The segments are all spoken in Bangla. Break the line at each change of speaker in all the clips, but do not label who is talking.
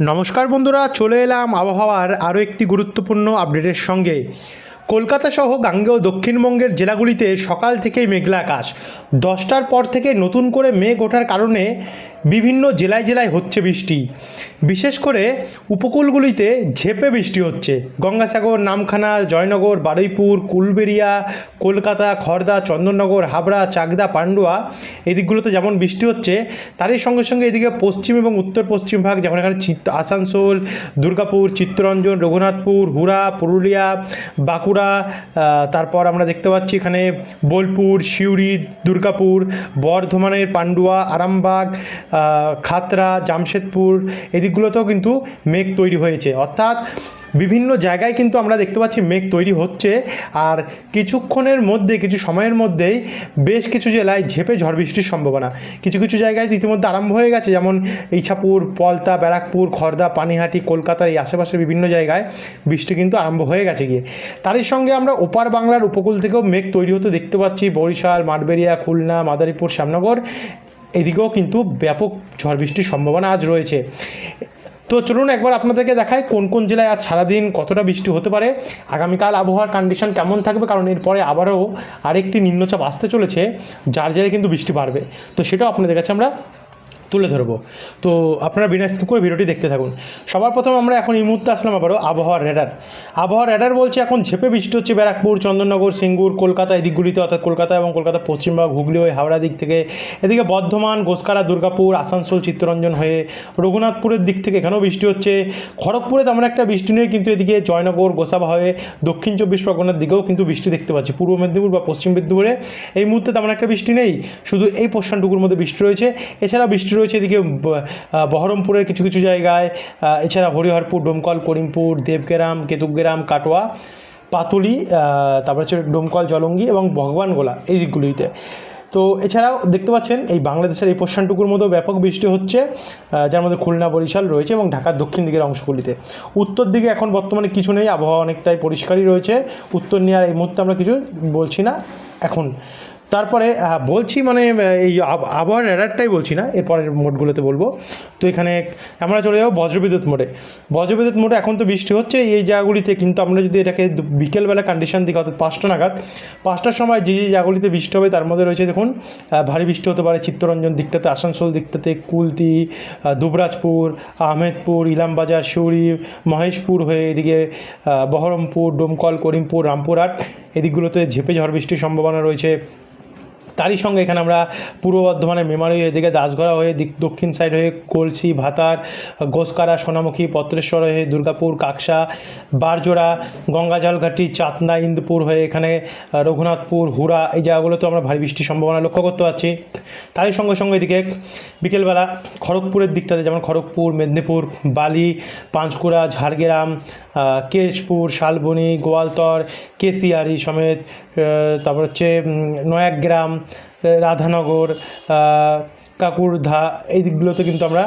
নমস্কার বন্ধুরা, চলে এলাম আবহাওয়ার আরও একটি গুরুত্বপূর্ণ আপডেটের সঙ্গে। কলকাতা সহ গাঙ্গেয় দক্ষিণবঙ্গের জেলাগুলিতে সকাল থেকেই মেঘলা আকাশ। দশটার পর থেকে নতুন করে মেঘ ওঠার কারণে বিভিন্ন জেলায় জেলায় হচ্ছে বৃষ্টি। বিশেষ করে উপকূলগুলিতে ঝেপে বৃষ্টি হচ্ছে। গঙ্গাসাগর, নামখানা, জয়নগর, বারুইপুর, কুলবেড়িয়া, কলকাতা খড়দা চন্দননগর, হাবড়া, চাকদা, পান্ডুয়া এদিকগুলোতে যেমন বৃষ্টি হচ্ছে, তারই সঙ্গে সঙ্গে এদিকে পশ্চিম এবং উত্তর পশ্চিম ভাগ যেমন এখানে আসানসোল, দুর্গাপুর, চিত্তরঞ্জন, রঘুনাথপুর, হুড়া, পুরুলিয়া, বাঁকুড়া তারপর আমরা দেখতে পাচ্ছি এখানে বোলপুর, সিউড়ি, দুর্গাপুর, বর্ধমানের পান্ডুয়া, আরামবাগ খাতড়া জামশেদপুর এদিকগুলোতেও কিন্তু মেঘ তৈরি হয়েছে। অর্থাৎ বিভিন্ন জায়গায় কিন্তু আমরা দেখতে পাচ্ছি মেঘ তৈরি হচ্ছে। আর কিছুক্ষণের মধ্যে, কিছু সময়ের মধ্যেই বেশ কিছু জেলায় ঝেপে ঝড় বৃষ্টির সম্ভাবনা। কিছু কিছু জায়গায় ইতিমধ্যে আরম্ভ হয়ে গেছে, যেমন ইছাপুর, পলতা, ব্যারাকপুর, খর্দা, পানিহাটি, কলকাতার এই আশেপাশে বিভিন্ন জায়গায় বৃষ্টি কিন্তু আরম্ভ হয়ে গেছে গিয়ে। তারই সঙ্গে আমরা ওপার বাংলার উপকূল থেকেও মেঘ তৈরি হতে দেখতে পাচ্ছি। বরিশাল মাঠবেড়িয়া খুলনা, মাদারীপুর, শ্যামনগর। এদিকেও কিন্তু ব্যাপক ঝড় বৃষ্টির সম্ভাবনা আজ রয়েছে। তো চলুন একবার আপনাদেরকে দেখায় কোন কোন জেলায় আজ সারাদিন কতটা বৃষ্টি হতে পারে। আগামীকাল আবহাওয়ার কন্ডিশন কেমন থাকবে? কারণ এরপরে আবারও আরেকটি নিম্নচাপ আসতে চলেছে, যার জেলায় কিন্তু বৃষ্টি বাড়বে। তো সেটাও আপনাদের কাছে আমরা তুলে ধরবো। তো আপনারা বিনা স্কিপ করে ভিডিওটি দেখতে থাকুন। সবার প্রথম আমরা এখন এই মুহূর্তে আসলাম আবারও আবহাওয়ার রেডার আবহাওয়ার রেডার বলছে এখন ঝেপে বৃষ্টি হচ্ছে ব্যারাকপুর, চন্দননগর, সিঙ্গুর, কলকাতা এই দিকগুলিতে, অর্থাৎ কলকাতা এবং কলকাতা পশ্চিমবঙ্গ হুগলি হয়ে হাওড়া দিক থেকে। এদিকে বর্ধমান গোসকারা দুর্গাপুর, আসানসোল, চিত্তরঞ্জন হয়ে রঘুনাথপুরের দিক থেকে এখানেও বৃষ্টি হচ্ছে। খড়গপুরে তেমন একটা বৃষ্টি নেই, কিন্তু এদিকে জয়নগর, গোসাবা হয়ে দক্ষিণ চব্বিশ পরগনার দিকেও কিন্তু বৃষ্টি দেখতে পাচ্ছি। পূর্ব মেদিনীপুর বা পশ্চিম মেদিনীপুরে এই মুহূর্তে তেমন একটা বৃষ্টি নেই। শুধু এই পোর্শনটুকুর মধ্যে বৃষ্টি রয়েছে। এছাড়া বৃষ্টি রয়েছে এদিকে বহরমপুরের কিছু কিছু জায়গায় এছাড়া হরিহরপুর, ডোমকল, করিমপুর, দেবগ্রাম, কেতুগ্রাম, কাটোয়া, পাতুলি তারপর হচ্ছে ডোমকল, জলঙ্গি এবং ভগবানগোলা এই দিকগুলিতে। তো এছাড়াও দেখতে পাচ্ছেন, এই বাংলাদেশের এই পোর্শনটুকুর মতো ব্যাপক বৃষ্টি হচ্ছে যার মধ্যে খুলনা, বরিশাল রয়েছে এবং ঢাকার দক্ষিণ দিকের অংশগুলিতে। উত্তর দিকে এখন বর্তমানে কিছু নেই, আবহাওয়া অনেকটাই পরিষ্কারই রয়েছে। উত্তর নিয়ে আর এই মুহূর্তে আমরা কিছু বলছি না, এখন। তারপরে বলছি মানে এই আব- আবহাওয়ার রেডারটাই বলছি না, এরপরের মোডগুলোতে বলব। তো এখানে আমরা চলে যাব বজ্রবিদ্যুৎ মোডে। বজ্রবিদ্যুৎ মোডে এখন তো বৃষ্টি হচ্ছে, এই জায়গাগুলিতে কিন্তু আমরা যদি এটাকে বিকেলবেলা কন্ডিশন দিকে অর্থাৎ পাঁচটা নাগাদ, পাঁচটার সময় যে যে জায়গাগুলিতে বৃষ্টি হবে, তার মধ্যে রয়েছে দেখুন ভারী বৃষ্টি হতে পারে চিত্তরঞ্জন দিকটাতে, আসানসোল দিকটাতে, কুলতি দুবরাজপুর, আহমেদপুর, ইলামবাজার, সিউড়ি, মহেশপুর হয়ে এদিকে বহরমপুর, ডোমকল, করিমপুর, রামপুরহাট, এদিকগুলোতে ঝেপে ঝড় বৃষ্টির সম্ভাবনা রয়েছে। তারই সঙ্গে এখানে আমরা পূর্ব বর্ধমানের মেমারি এদিকে দাসগড়া হয়ে, দিক দক্ষিণ সাইড হয়ে, কলসি, ভাতার, গোসকারা, সোনামুখী, পত্রেশ্বর হয়ে, দুর্গাপুর, কাকসা, বারজোড়া, গঙ্গাজলঘাটি, চাতনা, ইন্দুপুর হয়ে, এখানে রঘুনাথপুর, হুড়া, এই জায়গাগুলোতে আমরা ভারী বৃষ্টির সম্ভাবনা লক্ষ্য করতে পারছি। তারই সঙ্গে সঙ্গে এদিকে বিকেলবেলা খড়গপুরের দিকটাতে, যেমন খড়গপুর, মেদিনীপুর, বালি, পাঁশকুড়া, ঝাড়গ্রাম কেশপুর, শালবনি, গোয়ালতর কেসিয়ারি সমেত তারপর হচ্ছে নয়াগ্রাম, রাধানগর কাকুরধা, এই দিকগুলোতে কিন্তু আমরা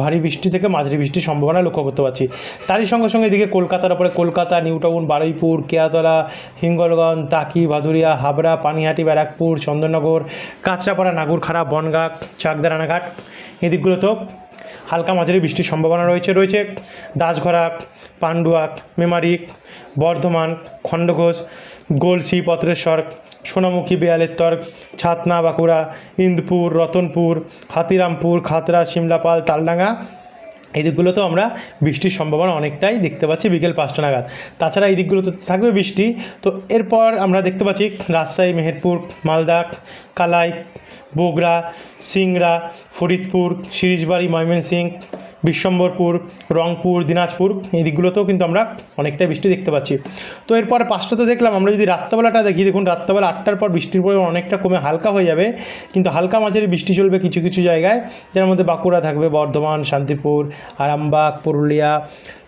ভারী বৃষ্টি থেকে মাঝারি বৃষ্টির সম্ভাবনা লক্ষ্য করতে পারছি। তারই সঙ্গে সঙ্গে এদিকে কলকাতার ওপরে কলকাতা নিউ টাউন বারুইপুর, কেয়াতলা, হিঙ্গলগঞ্জ তাকি ভাদুরিয়া, হাবড়া, পানিহাটি, ব্যারাকপুর, চন্দননগর, কাঁচরাপাড়া, নাগুরখাড়া, বনগাঁ চাকদা রানাঘাট এই দিকগুলোতেও হালকা মাঝারি বৃষ্টির সম্ভাবনা রয়েছে রয়েছে দাসঘরা পান্ডুয়া, মেমারি, বর্ধমান, খণ্ডঘোষ, গোলসি, পত্রেশ্বর, সোনামুখী বেয়ালের তর্ক, ছাতনা, বাঁকুড়া, ইন্দপুর, রতনপুর, হাতিরামপুর খাতরা সিমলাপাল, তালডাঙ্গা, এই দিকগুলোতেও আমরা বৃষ্টির সম্ভাবনা অনেকটাই দেখতে পাচ্ছি বিকেল পাঁচটা নাগাদ। তাছাড়া এই দিকগুলোতে থাকবে বৃষ্টি। তো এরপর আমরা দেখতে পাচ্ছি রাজশাহী, মেহেরপুর, মালদা, কালাই বগুড়া সিংড়া ফরিদপুর, সিরিজবাড়ি ময়মনসিংহ বিশ্বম্বরপুর, রংপুর, দিনাজপুর, এই দিকগুলোতেও কিন্তু আমরা অনেকটাই বৃষ্টি দেখতে পাচ্ছি। তো এরপর পাঁচটাতে দেখলাম, আমরা যদি রাত্রেবেলাটা দেখি, দেখুন রাত্রেবেলা আটটার পর বৃষ্টির পরিমাণ অনেকটা কমে হালকা হয়ে যাবে, কিন্তু হালকা মাঝারি বৃষ্টি চলবে কিছু কিছু জায়গায়, যার মধ্যে বাঁকুড়া থাকবে, বর্ধমান, শান্তিপুর, আরামবাগ, পুরুলিয়া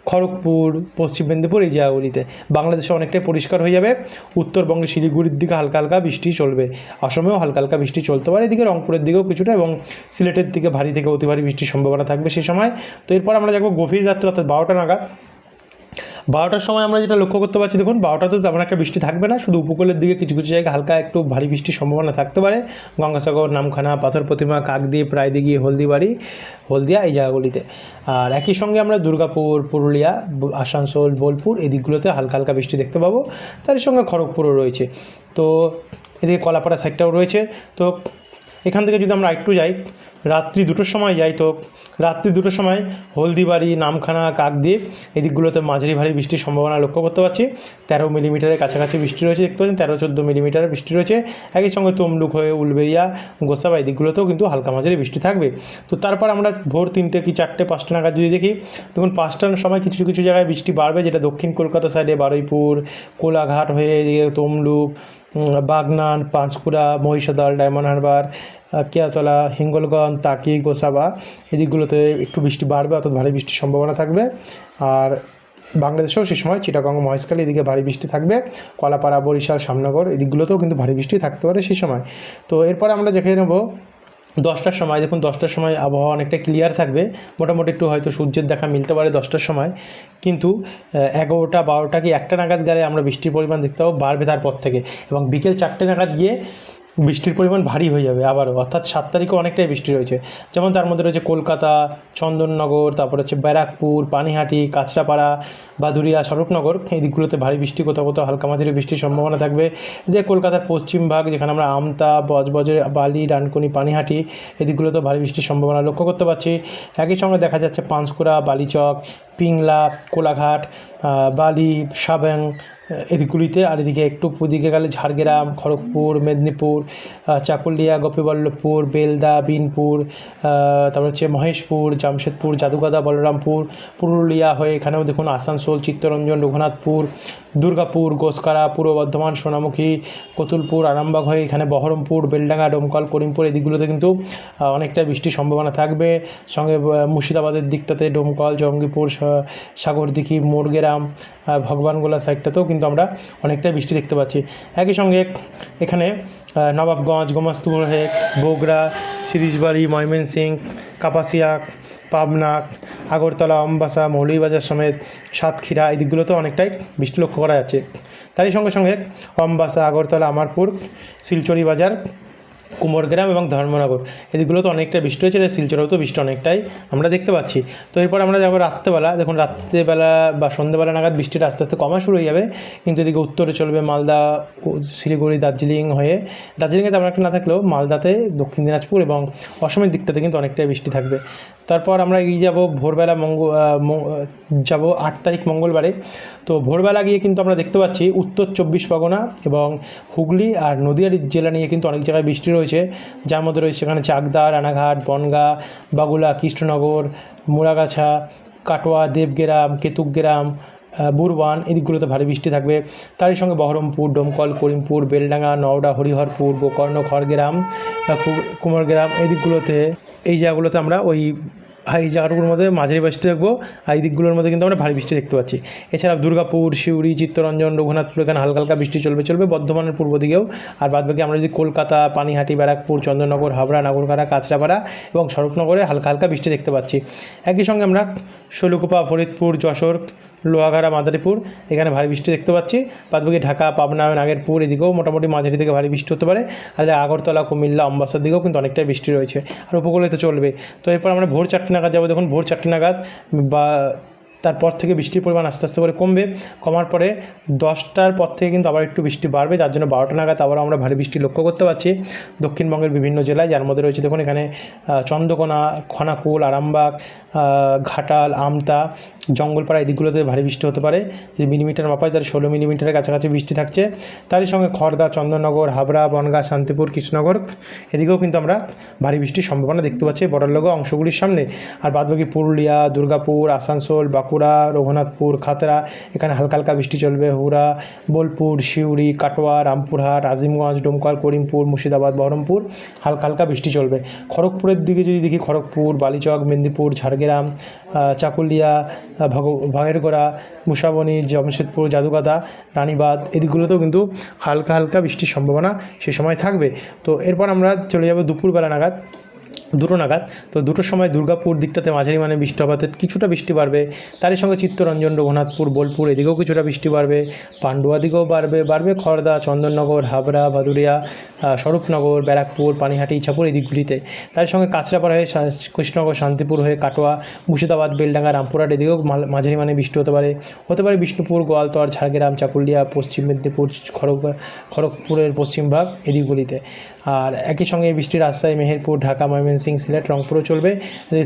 খড়গপুর, পশ্চিম মেদিনীপুর এই জায়গাগুলিতে। বাংলাদেশে অনেকটাই পরিষ্কার হয়ে যাবে। উত্তরবঙ্গে শিলিগুড়ির দিকে হালকা হালকা বৃষ্টি চলবে। অসমেও হালকা হালকা বৃষ্টি চলতে পারে। এদিকে রংপুরের দিকেও কিছুটা এবং সিলেটের দিকে ভারী থেকে অতি ভারী বৃষ্টির সম্ভাবনা থাকবে সেই সময়। তো এরপর আমরা যাব গভীর রাত্রে, অর্থাৎ বারোটা নাগাদ। বারোটার সময় আমরা যেটা লক্ষ্য করতে পারছি, দেখুন, বারোটাতে তেমন একটা বৃষ্টি থাকবে না, শুধু উপকূলের দিকে কিছু কিছু জায়গায় হালকা একটু ভারী বৃষ্টির সম্ভাবনা থাকতে পারে। গঙ্গাসাগর, নামখানা, পাথর প্রতিমা, কাকদ্বীপ, রায়দিঘি, হলদিবাড়ি, হলদিয়া, এই জায়গাগুলিতে। আর একই সঙ্গে আমরা দুর্গাপুর, পুরুলিয়া আসানসোল, বোলপুর, এই দিকগুলোতে হালকা হালকা বৃষ্টি দেখতে পাবো। তার সঙ্গে খড়গপুরও রয়েছে। তো এদিকে কলাপাড়া সাইডটাও রয়েছে। তো এখান থেকে যদি আমরা একটু যাই রাত্রি দুটোর সময় যাই তো, রাত্রি দুটোর সময় হলদিবাড়ি, নামখানা, কাকদ্বীপ এই দিকগুলোতে মাঝারি ভারী বৃষ্টির সম্ভাবনা লক্ষ্য করতে পারছি। তেরো মিলিমিটারের কাছাকাছি বৃষ্টি রয়েছে দেখতে পাচ্ছেন, তেরো চোদ্দ মিলিমিটারের বৃষ্টি রয়েছে। একই সঙ্গে তমলুক হয়ে উলবেরিয়া গোসাবা এই দিকগুলোতেও কিন্তু হালকা মাঝারি বৃষ্টি থাকবে। তো তারপর আমরা ভোর তিনটে কি চারটে, পাঁচটা নাগাদ যদি দেখি, দেখুন পাঁচটার সময় কিছু কিছু জায়গায় বৃষ্টি বাড়বে, যেটা দক্ষিণ কলকাতা সাইডে বারুইপুর, কোলাঘাট হয়ে তমলুক বাগনান, পাঁশকুড়া, মহিষাদল, ডায়মন্ড হারবার কেয়াতলা হিঙ্গলগঞ্জ, তাকি, গোসাবা এদিকগুলোতে একটু বৃষ্টি বাড়বে, অর্থাৎ ভারী বৃষ্টির সম্ভাবনা থাকবে। আর বাংলাদেশেও সে সময় চিটাগং, মহেশখালী এদিকে ভারী বৃষ্টি থাকবে। কলাপাড়া, বরিশাল শ্যামনগর এদিকগুলোতেও কিন্তু ভারী বৃষ্টি থাকতে পারে সেই সময়। তো এরপর আমরা দেখে নেব দশটার সময়। দেখুন, দশটার সময় আবহাওয়া অনেকটা ক্লিয়ার থাকবে। মোটামুটি একটু হয়তো সূর্যের দেখা মিলতে পারে দশটার সময়। কিন্তু এগারোটা, বারোটা কি একটা নাগাদ গেলে আমরা বৃষ্টির পরিমাণ দেখতে পাবো, বাড়বে তারপর থেকে। এবং বিকেল চারটে নাগাদ গিয়ে বৃষ্টির পরিমাণ ভারী হয়ে যাবে আবারও। অর্থাৎ সাত তারিখে অনেকটাই বৃষ্টি রয়েছে। যেমন তার মধ্যে রয়েছে কলকাতা, চন্দননগর, তারপর হচ্ছে ব্যারাকপুর, পানিহাটি, কাঁচরাপাড়া বাদুরিয়া স্বরূপনগর। এই দিকগুলোতে ভারী বৃষ্টি, কোথাও কোথাও হালকা মাঝারি বৃষ্টির সম্ভাবনা থাকবে। যে কলকাতার পশ্চিম ভাগ, যেখানে আমরা আমতা বজবজের বালি, ডানকুনি, পানিহাটি, এই দিকগুলোতেও ভারী বৃষ্টির সম্ভাবনা লক্ষ্য করতে পারছি। একই সঙ্গে দেখা যাচ্ছে পাঁশকুড়া, বালিচক, পিংলা, কোলাঘাট বালি, সাবেং এদিকগুলিতে, আর এদিকে একটু ওদিকে গেলে ঝাড়গ্রাম, খড়গপুর, মেদিনীপুর চাকুলিয়া, গোপীবল্লভপুর, বেলদা, বিনপুর তারপর হচ্ছে মহেশপুর, জামশেদপুর, জাদুগাদা, বলরামপুর, পুরুলিয়া হয়ে এখানেও দেখুন আসানসোল, চিত্তরঞ্জন, রঘুনাথপুর, দুর্গাপুর, গোসকারা, পূর্ব বর্ধমান, সোনামুখী, কতুলপুর, আরামবাগ হয়ে এখানে বহরমপুর, বেলডাঙ্গা, ডোমকল, করিমপুর এই দিকগুলোতে কিন্তু অনেকটা বৃষ্টির সম্ভাবনা থাকবে। সঙ্গে মুর্শিদাবাদের দিকটাতে ডোমকল, জঙ্গিপুর সাগরদিঘি, মোরগেরাম ভগবানগোলা সাইডটাতেও কিন্তু আমরা অনেকটাই বৃষ্টি দেখতে পাচ্ছি। একই সঙ্গে এখানে নবাবগঞ্জ গোমাস্তুপুর হয়ে বগুড়া, সিরিজবাড়ি ময়মনসিং কাপাসিয়া, পাবনা, আগরতলা আমবাসা মৌলভীবাজার সমেত সাতক্ষীরা, এই দিকগুলোতেও অনেকটাই বৃষ্টি লক্ষ্য করা যাচ্ছে। তারই সঙ্গে সঙ্গে আমবাসা আগরতলা, আমারপুর শিলচরি বাজার কুমোরগ্রাম এবং ধর্মনগর। এদিকগুলো তো অনেকটা বৃষ্টি হয়েছে শিলচরেও তো বৃষ্টি অনেকটাই আমরা দেখতে পাচ্ছি। তো এরপর আমরা যাব রাত্রেবেলা। দেখুন, রাত্রেবেলা বা সন্ধ্যেবেলা নাগাদ বৃষ্টিটা আস্তে আস্তে কমা শুরু হয়ে যাবে। কিন্তু এদিকে উত্তরে চলবে মালদা শিলিগুড়ি, দার্জিলিং হয়ে। দার্জিলিংয়ে তেমন একটা না থাকলেও মালদাতে, দক্ষিণ দিনাজপুর এবং অসমের দিকটাতে কিন্তু অনেকটাই বৃষ্টি থাকবে। তারপর আমরা এগিয়ে যাব ভোরবেলা মঙ্গ যাব আট তারিখ মঙ্গলবারে। তো ভোরবেলা গিয়ে কিন্তু আমরা দেখতে পাচ্ছি উত্তর চব্বিশ পরগনা এবং হুগলি আর নদিয়া জেলা নিয়ে কিন্তু অনেক জায়গায় বৃষ্টি রয়েছে। যার মধ্যে রয়েছে সেখানে চাকদা, রানাঘাট, বনগা, বাগুলা, কৃষ্ণনগর, মুড়াগাছা, কাটোয়া, দেবগ্রাম, কেতুকগ্রাম বুরওয়ান এদিকগুলোতে ভারী বৃষ্টি থাকবে। তারই সঙ্গে বহরমপুর ডোমকল করিমপুর, বেলডাঙ্গা, নওডা, হরিহরপুর, গোকর্ণ, খড়গ্রাম কুমারগ্রাম এদিকগুলোতে এই জায়গাগুলোতে আমরা ওই এই জায়গাগুলোর মধ্যে মাঝারি বৃষ্টি দেখব, আর এই দিকগুলোর মধ্যে কিন্তু আমরা ভারী বৃষ্টি দেখতে পাচ্ছি। এছাড়া দুর্গাপুর, সিউড়ি, চিত্তরঞ্জন, রঘুনাথপুর, এখানে হালকা হালকা বৃষ্টি চলবে চলবে বর্ধমানের পূর্ব দিকেও। আর বাদবাকি আমরা যদি কলকাতা, পানিহাটি, ব্যারাকপুর, চন্দননগর, হাবড়া নাগরকাটা কাঁচরাপাড়া এবং স্বরূপনগরে হালকা হালকা বৃষ্টি দেখতে পাচ্ছি। একই সঙ্গে আমরা শৈলকুপা, ফরিদপুর, যশোর, লোহাগাড়া, মাদারীপুর এখানে ভারী বৃষ্টি দেখতে পাচ্ছি। বাদবাকি ঢাকা, পাবনা, নাগেরপুর এদিকেও মোটামুটি মাঝারি থেকে ভারী বৃষ্টি হতে পারে। আর আগরতলা, কুমিল্লা, অম্বাসার দিকেও কিন্তু অনেকটাই বৃষ্টি রয়েছে। আর উপকূলে তো চলবে তো এরপর আমরা ভোর চারটে নাগাদ যাব। দেখুন ভোর চারটে নাগাদ বা তারপর থেকে বৃষ্টির পরিমাণ আস্তে আস্তে করে কমবে। কমার পরে দশটার পর থেকে কিন্তু আবার একটু বৃষ্টি বাড়বে, যার জন্য বারোটা নাগাদ আবার আমরা ভারী বৃষ্টি লক্ষ্য করতে পারছি। দক্ষিণবঙ্গের বিভিন্ন জেলায়, যার মধ্যে রয়েছে দেখুন এখানে চন্দ্রকোনা, খনাকুল, আরামবাগ ঘাটাল, আমতা, জঙ্গলপাড়া এই দিকগুলোতে ভারী বৃষ্টি হতে পারে। যদি মিলিমিটার মাপায় তাহলে ষোলো মিলিমিটারের কাছাকাছি বৃষ্টি থাকছে। তারই সঙ্গে খড়দা চন্দননগর, হাবড়া, বনগাঁ, শান্তিপুর, কৃষ্ণনগর, এদিকেও কিন্তু আমরা ভারী বৃষ্টির সম্ভাবনা দেখতে পাচ্ছি। বর্ডারলগো অংশগুলির সামনে। আর বাদবাকি পুরুলিয়া, দুর্গাপুর, আসানসোল, বাঁকুড়া রঘুনাথপুর, খাতড়া, এখানে হালকা হালকা বৃষ্টি চলবে। হুড়া, বোলপুর, সিউড়ি, কাটোয়া, রামপুরহাট, আজিমগঞ্জ, ডোমকল, করিমপুর, মুর্শিদাবাদ, বহরমপুর হালকা হালকা বৃষ্টি চলবে। খড়গপুরের দিকে যদি দেখি, খড়গপুর, বালিচক, মেদিনীপুর, ঝাড়গ্রাম চাকুলিয়া ভগ, ভাগেরগোড়া, মুসাবনি, জামশেদপুর, জাদুগাদা রানীবাদ এদিকগুলোতেও কিন্তু হালকা হালকা বৃষ্টির সম্ভাবনা সে সময় থাকবে। তো এরপর আমরা চলে যাব দুপুরবেলা নাগাদ। দুটো নাগাদ। তো দুটোর সময় দুর্গাপুর দিকটাতে মাঝারি মানে বৃষ্টিপাতের কিছুটা বৃষ্টি বাড়বে। তারই সঙ্গে চিত্তরঞ্জন, রঘুনাথপুর, বোলপুর এদিকেও কিছুটা বৃষ্টি বাড়বে। পান্ডুয়া দিকেও বাড়বে বাড়বে খড়দা চন্দননগর, হাবড়া, ভাদুরিয়া স্বরূপনগর, ব্যারাকপুর, পানিহাটি, ইছাপুর এই দিকগুলিতে। তার সঙ্গে কাঁচরাপাড়া হয়ে কৃষ্ণনগর, শান্তিপুর হয়ে কাটোয়া, মুর্শিদাবাদ, বেলডাঙ্গা, রামপুরহাট এদিকেও মাঝারি মানে বৃষ্টি হতে পারে। হতে পারে বিষ্ণুপুর, গোয়ালতর, ঝাড়গ্রাম, চাকুলিয়া, পশ্চিম মেদিনীপুর, খড়গ খড়গপুরের পশ্চিমভাগ এদিকগুলিতে। আর একই সঙ্গে বৃষ্টির রাস্তায় মেহেরপুর, ঢাকা, ময়মনসিংহ সিলেট, রংপুরও চলবে।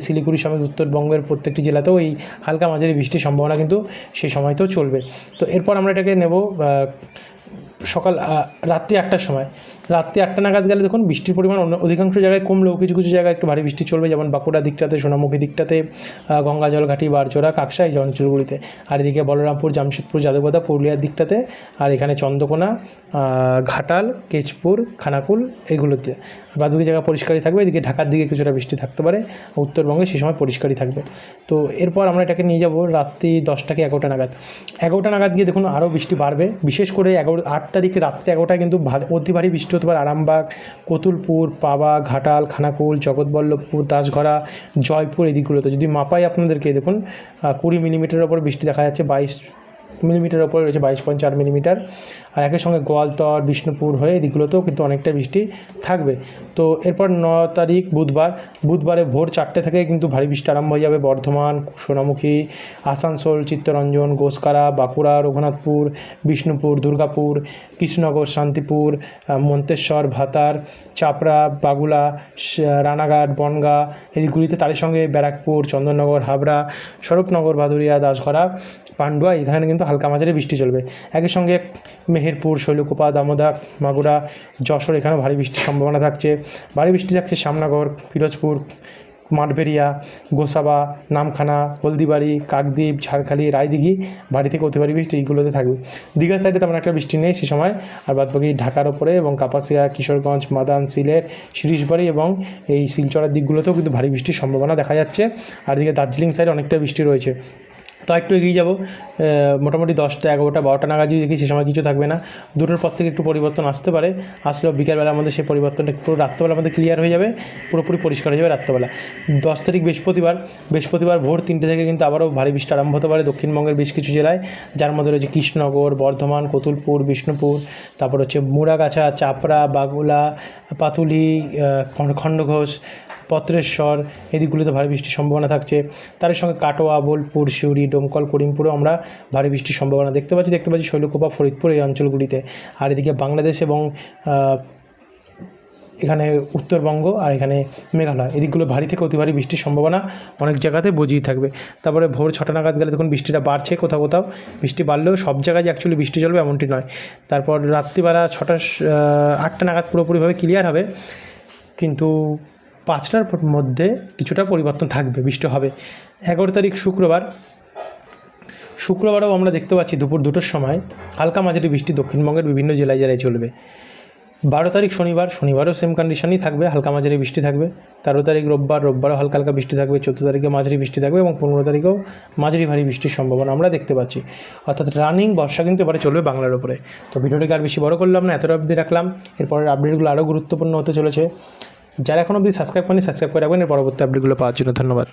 শিলিগুড়ি সমেত উত্তরবঙ্গের প্রত্যেকটি জেলাতেও এই হালকা মাঝারি বৃষ্টির সম্ভাবনা কিন্তু সেই সময়তেও চলবে। তো এরপর আমরা এটাকে নেব সকাল রাত্রি আটটার সময়। রাত্রি আটটা নাগাদ গেলে দেখুন বৃষ্টির পরিমাণ অধিকাংশ জায়গায় কমলেও কিছু কিছু জায়গায় একটু ভারী বৃষ্টি চলবে। যেমন বাঁকুড়া দিকটাতে সোনামুখী দিকটাতে আহ, গঙ্গা জলঘাটি বারচোরা কাকসা এই অঞ্চলগুলিতে আর এদিকে বলরামপুর জামশেদপুর যাদবদা পুরুলিয়ার দিকটাতে আর এখানে চন্দ্রকোনা ঘাটাল কেশপুর খানাকুল এগুলোতে। বাদবাকি জায়গা পরিষ্কারই থাকবে। এদিকে ঢাকার দিকে কিছুটা বৃষ্টি থাকতে পারে। উত্তরবঙ্গে সেই সময় পরিষ্কারই থাকবে। তো এরপর আমরা এটাকে নিয়ে যাব রাত্রি দশটা কি এগারোটা নাগাদ। এগারোটা নাগাদ গিয়ে দেখুন আরও বৃষ্টি বাড়বে। বিশেষ করে এগারো আট তারিখে রাত্রে এগারোটায় কিন্তু অতি ভারী বৃষ্টি হতে পারে। আরামবাগ, কতুলপুর, পাবা, ঘাটাল, খানাকুল, জগৎবল্লভপুর দাসঘরা জয়পুর, এদিকগুলোতে। যদি মাপাই আপনাদেরকে, দেখুন কুড়ি মিলিমিটারের ওপর বৃষ্টি দেখা যাচ্ছে, বাইশ মিলিমিটার ওপরে রয়েছে, বাইশ পয়েন্ট চার মিলিমিটার। আর একই সঙ্গে গোয়ালতর, বিষ্ণুপুর হয়ে এদিকগুলোতেও কিন্তু অনেকটা বৃষ্টি থাকবে। তো এরপর ন তারিখ বুধবার, বুধবারে ভোর চারটে থেকে কিন্তু ভারী বৃষ্টি আরম্ভ হয়ে যাবে। বর্ধমান, সোনামুখী, আসানসোল, চিত্তরঞ্জন, গোসকারা, বাঁকুড়া, রঘুনাথপুর, বিষ্ণুপুর, দুর্গাপুর, কৃষ্ণনগর, শান্তিপুর মন্তেশ্বর, ভাতার, চাপড়া, বাগুলা রানাঘাট, বনগা এদিকগুলিতে তার সঙ্গে ব্যারাকপুর, চন্দননগর, হাবড়া, স্বরূপনগর, ভাদুরিয়া দাসঘরা পান্ডুয়া, এখানে কিন্তু হালকা মাঝারি বৃষ্টি চলবে। একই সঙ্গে মেহেরপুর, শৈলকুপা, দামোদা, মাগুরা, যশোর, এখানেও ভারী বৃষ্টির সম্ভাবনা থাকছে। ভারী বৃষ্টি থাকছে শ্যামনগর পিরোজপুর মাঠবেরিয়া গোসাবা, নামখানা, হলদিবাড়ি, কাকদ্বীপ, ঝাড়খালি, রায়দিঘি বাড়ি থেকে অতি ভারী বৃষ্টি এইগুলোতে থাকবে। দীঘা সাইডে তেমন একটা বৃষ্টি নেই সে সময়। আর বাদবাকি ঢাকার ওপরে এবং কাপাসিয়া, কিশোরগঞ্জ, মাদান, সিলেট শিরিশবাড়ি এবং এই শিলচরের দিকগুলোতেও কিন্তু ভারী বৃষ্টির সম্ভাবনা দেখা যাচ্ছে। আর এদিকে দার্জিলিং সাইডে অনেকটা বৃষ্টি রয়েছে। তো একটু এগিয়ে যাব। মোটামুটি দশটা, এগারোটা, বারোটা নাগাদ যদি দেখি, সে সময় কিছু থাকবে না। দুটোর পর থেকে একটু পরিবর্তন আসতে পারে। আসলেও বিকালবেলার মধ্যে সেই পরিবর্তনটা পুরো রাত্রেবেলার আমাদের ক্লিয়ার হয়ে যাবে, পুরোপুরি পরিষ্কার হয়ে যাবে রাত্রেবেলা। দশ তারিখ বৃহস্পতিবার বৃহস্পতিবার ভোর তিনটে থেকে কিন্তু আবারও ভারী বৃষ্টি আরম্ভ হতে পারে দক্ষিণবঙ্গের বেশ কিছু জেলায়। যার মধ্যে রয়েছে কৃষ্ণনগর, বর্ধমান, কতুলপুর, বিষ্ণুপুর, তারপর হচ্ছে মুড়াগাছা, চাপড়া, বাগুলা, পাতুলি খণ্ডঘোষ পত্রেশ্বর এদিকগুলিতে ভারী বৃষ্টির সম্ভাবনা থাকছে। তার সঙ্গে কাটোয়া, বোলপুর, সিউড়ি, ডোমকল করিমপুরেও আমরা ভারী বৃষ্টির সম্ভাবনা দেখতে পাচ্ছি। দেখতে পাচ্ছি শৈলকুপা, ফরিদপুর এই অঞ্চলগুলিতে। আর এদিকে বাংলাদেশ এবং এখানে উত্তরবঙ্গ আর এখানে মেঘালয়। এদিকগুলো ভারী থেকে অতি ভারী বৃষ্টির সম্ভাবনা অনেক জায়গাতে বজিয়ে থাকবে। তারপরে ভোর ছটা নাগাদ গেলে দেখুন বৃষ্টিটা বাড়ছে কোথাও কোথাও। বৃষ্টি বাড়লেও সব জায়গায় যে অ্যাকচুয়ালি বৃষ্টি চলবে এমনটি নয়। তারপর রাত্রিবেলা ছটা আটটা নাগাদ পুরোপুরিভাবে ক্লিয়ার হবে। কিন্তু পাঁচটার মধ্যে কিছুটা পরিবর্তন থাকবে, বৃষ্টি হবে। এগারো তারিখ শুক্রবার। শুক্রবারও আমরা দেখতে পাচ্ছি দুপুর দুটোর সময় হালকা মাঝারি বৃষ্টি দক্ষিণবঙ্গের বিভিন্ন জেলায় জেলায় চলবে। বারো তারিখ শনিবার, শনিবারও সেম কন্ডিশনই থাকবে, হালকা মাঝারি বৃষ্টি থাকবে। তেরো তারিখ রোববার, রোববারও হালকা হালকা বৃষ্টি থাকবে, চোদ্দ তারিখে মাঝারি বৃষ্টি থাকবে এবং পনেরো তারিখেও মাঝারি ভারী বৃষ্টির সম্ভাবনা আমরা দেখতে পাচ্ছি। অর্থাৎ রানিং বর্ষা কিন্তু এবারে চলবে বাংলার ওপরে তো ভিডিওটিকে আর বেশি বড় করলাম না, এতটা অবধি রাখলাম। এরপরের আপডেটগুলো আরও গুরুত্বপূর্ণ হতে চলেছে। যারা এখনও অবধি সাবস্ক্রাইব করেনি সাবস্ক্রাইব করে রাখবেন। এর পরবর্তী আপডেটগুলো পাওয়ার জন্য ধন্যবাদ।